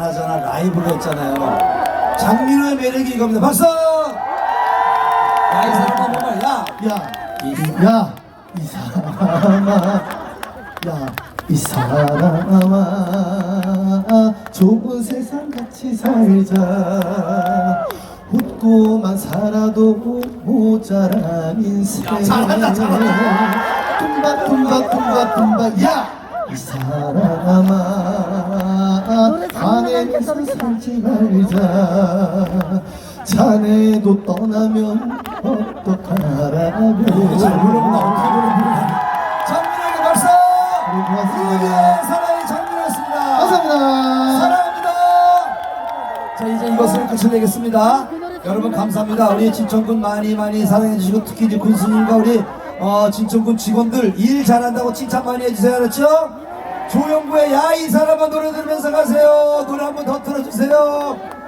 안 하잖아 라이브가 있잖아요. 장민호의 매력이 이겁니다. 박수! 야이 사람아 정말 야 야, 이, 야, 이 사람아, 야, 이 사람아, 좋은 세상 같이 살자. 웃고만 살아도 모자란 인생. 잘한다, 잘한다. tumba, tumba, tumba, tumba, 야, 이 사람아, 아내면서 살지 말자. 자네도 떠나면 어떡하라고 장민호에게 박수 네, 고맙습니다. 우리의 사랑이 장민호였습니다 감사합니다. 사랑합니다. 자 이제 이것을 끝을 내겠습니다. 여러분 감사합니다. 우리 진천군 많이 많이 사랑해 주시고 특히 이제 군수님과 우리 어, 진천군 직원들 일 잘한다고 칭찬 많이 해주세요. 알았죠? 조영구의 야 이 사람아 노래 들으면서 가세요. 노